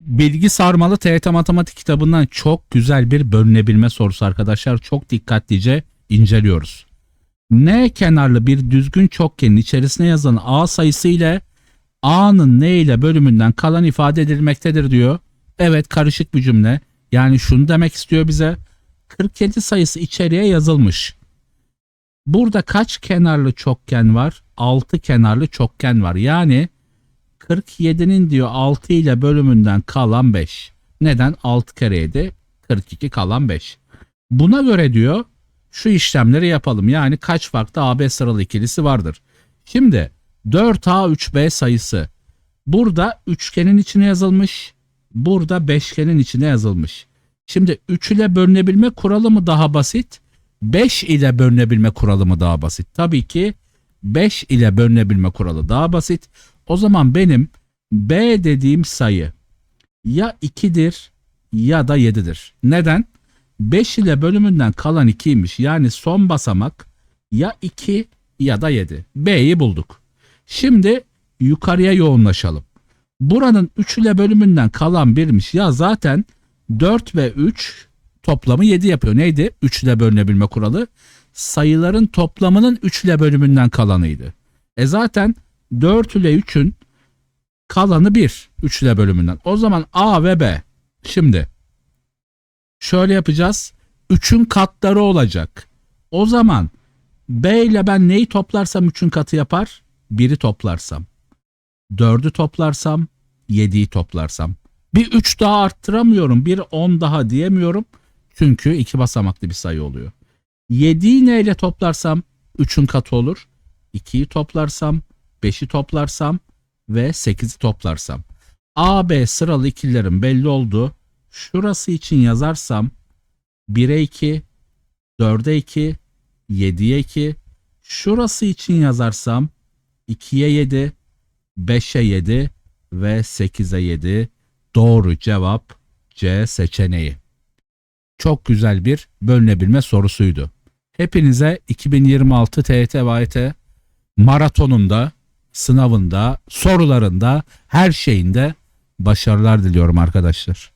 Bilgi sarmalı TYT matematik kitabından çok güzel bir bölünebilme sorusu arkadaşlar. Çok dikkatlice inceliyoruz. N kenarlı bir düzgün çokgenin içerisine yazılan A sayısı ile A'nın N ile bölümünden kalan ifade edilmektedir diyor. Evet karışık bir cümle. Yani şunu demek istiyor bize. 47 sayısı içeriye yazılmış. Burada kaç kenarlı çokgen var? 6 kenarlı çokgen var. Yani 47'nin diyor 6 ile bölümünden kalan 5. Neden? 6 kere 7 42 kalan 5. Buna göre diyor şu işlemleri yapalım. Yani kaç farklı AB sıralı ikilisi vardır. Şimdi 4A3B sayısı burada üçgenin içine yazılmış. Burada beşgenin içine yazılmış. Şimdi 3 ile bölünebilme kuralı mı daha basit? 5 ile bölünebilme kuralı mı daha basit? Tabii ki 5 ile bölünebilme kuralı daha basit. O zaman benim B dediğim sayı ya 2'dir ya da 7'dir. Neden? 5 ile bölümünden kalan 2'ymiş. Yani son basamak ya 2 ya da 7. B'yi bulduk. Şimdi yukarıya yoğunlaşalım. Buranın 3 ile bölümünden kalan 1'miş. Ya zaten 4 ve 3 toplamı 7 yapıyor. Neydi? 3 ile bölünebilme kuralı. Sayıların toplamının 3 ile bölümünden kalanıydı. E zaten 4 ile 3'ün kalanı 1. 3 ile bölümünden. O zaman A ve B. Şimdi şöyle yapacağız. 3'ün katları olacak. O zaman B ile ben neyi toplarsam 3'ün katı yapar? 1'i toplarsam. 4'ü toplarsam 7'yi toplarsam. Bir 3 daha arttıramıyorum. Bir 10 daha diyemiyorum. Çünkü iki basamaklı bir sayı oluyor. 7'yi neyle toplarsam 3'ün katı olur. 2'yi toplarsam 5'i toplarsam ve 8'i toplarsam. A, B sıralı ikililerin belli oldu. Şurası için yazarsam 1'e 2, 4'e 2, 7'ye 2. Şurası için yazarsam 2'ye 7, 5'e 7 ve 8'e 7. Doğru cevap C seçeneği. Çok güzel bir bölünebilme sorusuydu. Hepinize 2026 TYT VYT maratonunda, sınavında, sorularında, her şeyinde başarılar diliyorum arkadaşlar.